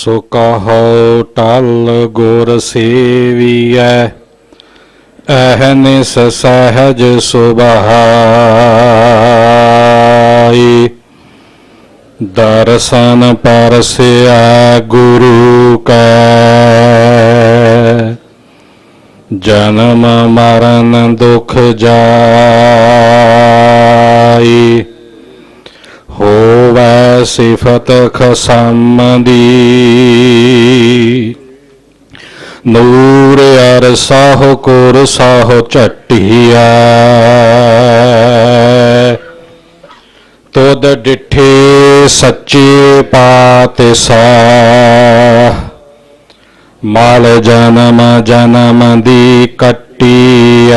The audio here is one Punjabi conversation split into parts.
ਸੋ ਕਹੋ ਟਲ ਗੁਰ ਸੇਵੀਐ ਅਹਨਿਸ ਸਹਜ ਸੁਭਾਈ। ਦਰਸ਼ਨ ਪਰਸਿਆ ਗੁਰੂ ਕੈ, ਜਨਮ ਮਰਨ ਦੁਖ ਜਾਈ ਸਿਫਤ ਖਸਮ ਦੀ ਨੂਰ ਅਰ ਸਾਹ ਕੁਰ ਸਾਹ ਝਟਿਆ। ਤੁਧ ਡਿਠੇ ਸੱਚੇ ਪਾਤਿ ਸਾਹ ਮਾਲ ਜਨਮ ਜਨਮ ਦੀ ਕੱਟੀਐ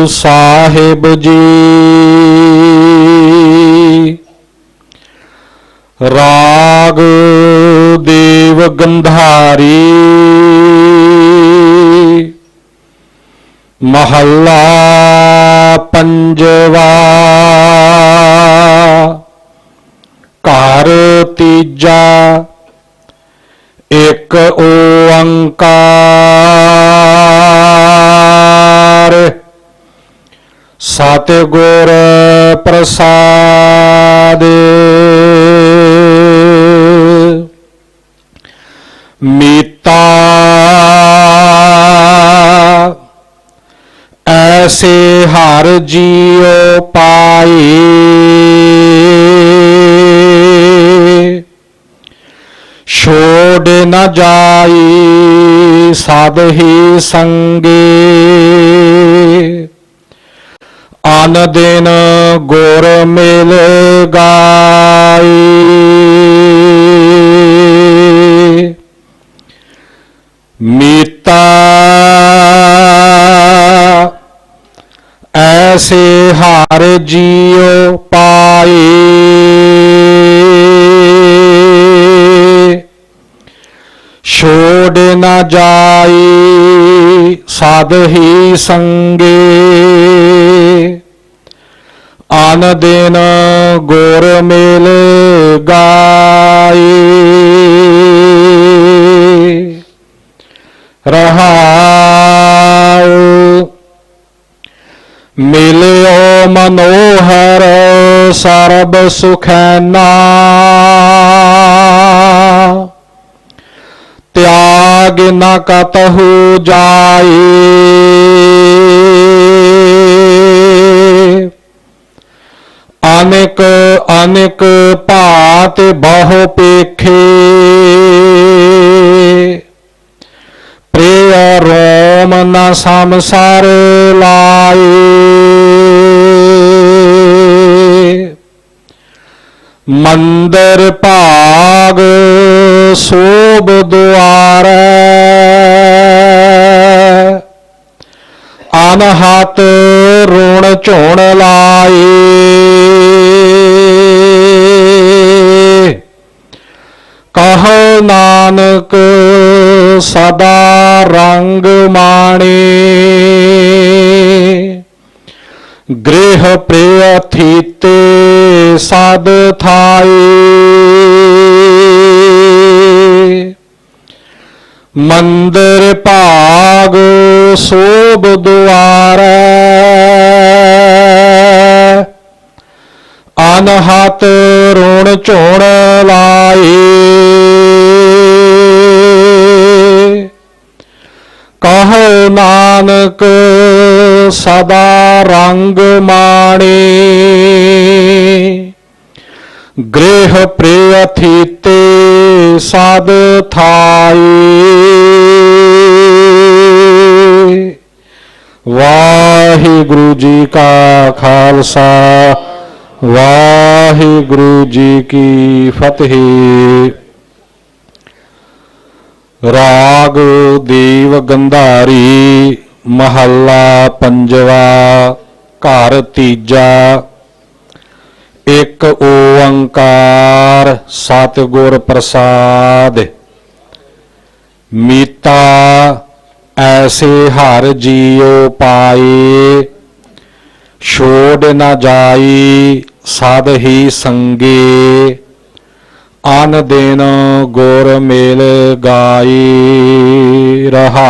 ਵਾਹਿਗੁਰੂ ਸਾਹਿਬ ਜੀ। ਰਾਗ ਦੇਵ ਗੰਧਾਰੀ। ਮਹੱਲਾ ਪੰਜਵਾ। ਘਰ ਤੀਜਾ। ਇੱਕ ਓੰਕਾਰ ਸਤਿਗੁਰ ਪ੍ਰਸਾਦ। ਮੀਤਾ ਐਸੇ ਹਰ ਜੀਉ ਪਾਈ। ਛੋੜ ਨ ਜਾਈ ਸਭ ਹੀ ਸੰਗੇ। ਅਨ ਦਿਨ ਗੁਰ ਮਿਲ ਗਾਈ। ਮੀਤਾ ਐਸੇ ਹਰ ਜੀਉ ਪਾਏ ਛੋੜ ਨਾ ਜਾਈ, ਸਦ ਹੀ ਸੰਗੇ। ਆਨ ਦਿਨ ਗੁਰ ਮਿਲ ਗਾਈ। ਰਹਾਉ ਮਿਲਿਓ ਮਨੋਹਰ ਸਰਬ ਸੁਖੈਨਾ ਤਿਆਗ ਨ ਕਤਹੁ ਜਾਏ ਅਨੇਕ ਭਾਤ ਬਹੁ ਪੇਖੇ। ਪ੍ਰਿਯ ਰੋਮ ਨਾ ਸੰਸਾਰ ਲਾਏ। ਮੰਦਰ ਭਾਗ ਸੋਭ ਦੁਆਰੈ। ਅਨਹਤ ਰੋਣ ਝੋਣ ਲਾਏ। ਨਾਨਕ, ਸਦਾ ਰੰਗ ਮਾਣੇ। ਗ੍ਰਹਿ ਪ੍ਰਿਯ ਥੀਤੇ, ਸਦ ਥਾਈ ਮੰਦਰ ਭਾਗ ਸੋਭ ਦੁਆਰੈ ਅਨ ਅਨਹਤ ਰੋਣ ਝੋਣ ਲਾਏ। ਕਹੋ ਸਦਾ ਰੰਗ ਮਾਣੇ। ਗ੍ਰਹਿ ਪ੍ਰਿਯਥੀਤੇ ਸਦ ਥਾਈ ਵਾਹਿਗੁਰੂ ਜੀ ਕਾ ਖਾਲਸਾ, ਵਾਹਿਗੁਰੂ ਜੀ ਕੀ ਫਤਿਹ। ਰਾਗ ਦੇਵ ਗੰਧਾਰੀ, ਮਹੱਲਾ ਪੰਜਵਾ, ਘਰ ਤੀਜਾ। ਇੱਕ ਓੰਕਾਰ ਸਤਿਗੁਰ ਪ੍ਰਸਾਦ। ਮੀਤਾ, ਐਸੇ ਹਰ ਜੀਉ ਪਾਏ। ਛੋੜ ਨਾ ਜਾਈ ਸਦ ਹੀ ਸੰਗੇ। ਆਨ ਦੇਣ ਗੁਰ ਮੇਲ ਗਾਈ ਰਹਾਉ।